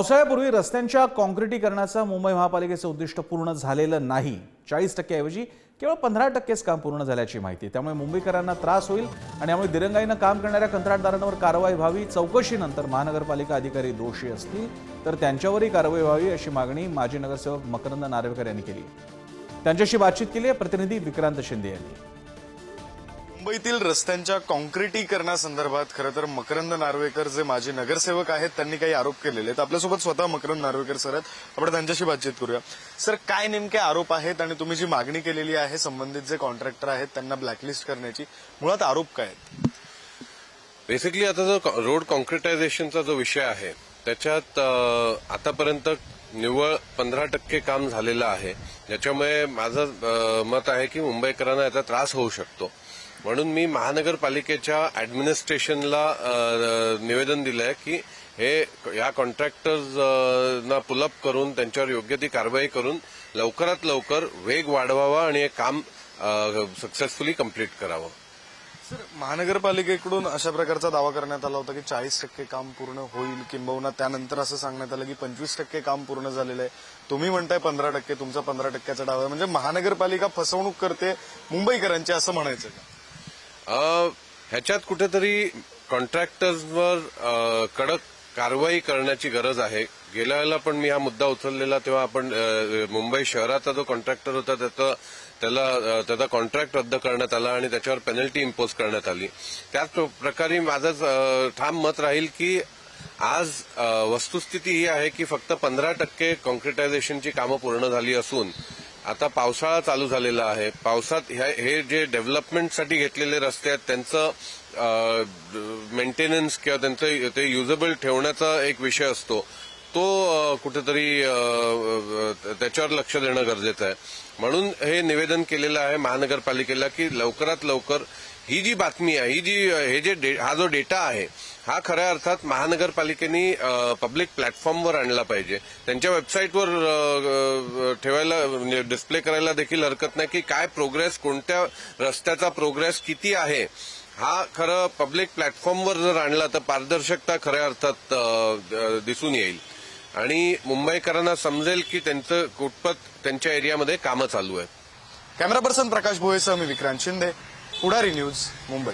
पावसाळ्यापूर्वी रस्त्यांच्या काँक्रिटीकरणाचं मुंबई महापालिकेचं उद्दिष्ट पूर्ण झालेलं नाही. चाळीस टक्क्याऐवजी केवळ पंधरा टक्केच काम पूर्ण झाल्याची माहिती. त्यामुळे मुंबईकरांना त्रास होईल आणि यामुळे दिरंगाईनं काम करणाऱ्या कंत्राटदारांवर कारवाई व्हावी. चौकशीनंतर महानगरपालिका अधिकारी दोषी असतील तर त्यांच्यावरही कारवाई व्हावी अशी मागणी माजी नगरसेवक मकरंद नार्वेकर यांनी केली. त्यांच्याशी बातचीत केली आहे प्रतिनिधी विक्रांत शिंदे यांनी. मुंबईतील रस्त्यांच्या कॉन्क्रिटीकरणासंदर्भात खरं तर मकरंद नार्वेकर जे माजी नगरसेवक आहेत त्यांनी काही आरोप केलेले आहेत. आपल्यासोबत स्वतः मकरंद नार्वेकर सर आहेत. आपण त्यांच्याशी बातचीत करूया. सर काय नेमके आरोप आहेत आणि तुम्ही जी मागणी केलेली आहे संबंधित जे कॉन्ट्रॅक्टर आहेत त्यांना ब्लॅकलिस्ट करण्याची मुळात आरोप काय आहेत? बेसिकली आता जो रोड कॉन्क्रिटायझेशनचा जो विषय आहे त्याच्यात आतापर्यंत निव्वळ पंधरा टक्के काम झालेलं आहे. ज्याच्यामुळे माझं मत आहे की मुंबईकरांना याचा त्रास होऊ शकतो. म्हणून मी महानगरपालिकेच्या ऍडमिनिस्ट्रेशनला निवेदन दिलं आहे की हे या कॉन्ट्रॅक्टर्सना पुलअप करून त्यांच्यावर योग्य ती कारवाई करून लवकरात लवकर वेग वाढवावा आणि हे काम सक्सेसफुली कंप्लीट करावं. सर महानगरपालिकेकडून अशा प्रकारचा दावा करण्यात आला होता की चाळीस टक्के काम पूर्ण होईल किंबहुना त्यानंतर असं सांगण्यात आलं की पंचवीस टक्के काम पूर्ण झालेलं आहे. तुम्ही म्हणताय पंधरा टक्के तुमचा पंधरा टक्क्याचा डाव आहे. म्हणजे महानगरपालिका फसवणूक करते मुंबईकरांची असं म्हणायचं का? ह्याच्यात कुठेतरी कॉन्ट्रॅक्टर्सवर कडक कारवाई करण्याची गरज आहे. गेल्या वेळेला पण मी हा मुद्दा उचललेला तेव्हा आपण मुंबई शहराचा जो कॉन्ट्रॅक्टर होता त्याचा त्याला त्याचा कॉन्ट्रॅक्ट रद्द करण्यात आला आणि त्याच्यावर पेनल्टी इम्पोज करण्यात आली. त्याच प्रकारे माझं ठाम मत राहील की आज वस्तुस्थिती ही आहे की फक्त पंधरा टक्के कॉन्क्रिटायझेशनची कामं पूर्ण झाली असून आता पावसाळा चालू झालेला आहे. पावसात ह्या- हे जे डेव्हलपमेंटसाठी घेतलेले रस्ते आहेत त्यांचं मेंटेनन्स किंवा त्यांचं ते युजेबल ठेवण्याचा एक विषय असतो. तो कुठेतरी त्याच्यावर लक्ष देणं गरजेचं आहे. म्हणून हे निवेदन केलेलं आहे महानगरपालिकेला की लवकरात लवकर ही जी बातमी आहे ही जी हे जे डे- हा जो डेटा आहे हा खऱ्या अर्थात महानगरपालिकेने पब्लिक प्लॅटफॉर्मवर आणला पाहिजे. त्यांच्या वेबसाईटवर ठेवायला म्हणजे डिस्प्ले करायला देखील हरकत नाही की काय प्रोग्रेस कोणत्या रस्त्याचा प्रोग्रेस किती आहे. हा खरं पब्लिक प्लॅटफॉर्मवर जर आणला तर पारदर्शकता खऱ्या अर्थात दिसून येईल. आणि मुंबईकरांना समजेल की त्यांचं कुठपत त्यांच्या एरियामध्ये कामं चालू आहेत. कॅमेरा पर्सन प्रकाश भोयेसह मी विक्रांत शिंदे पुढारी न्यूज मुंबई.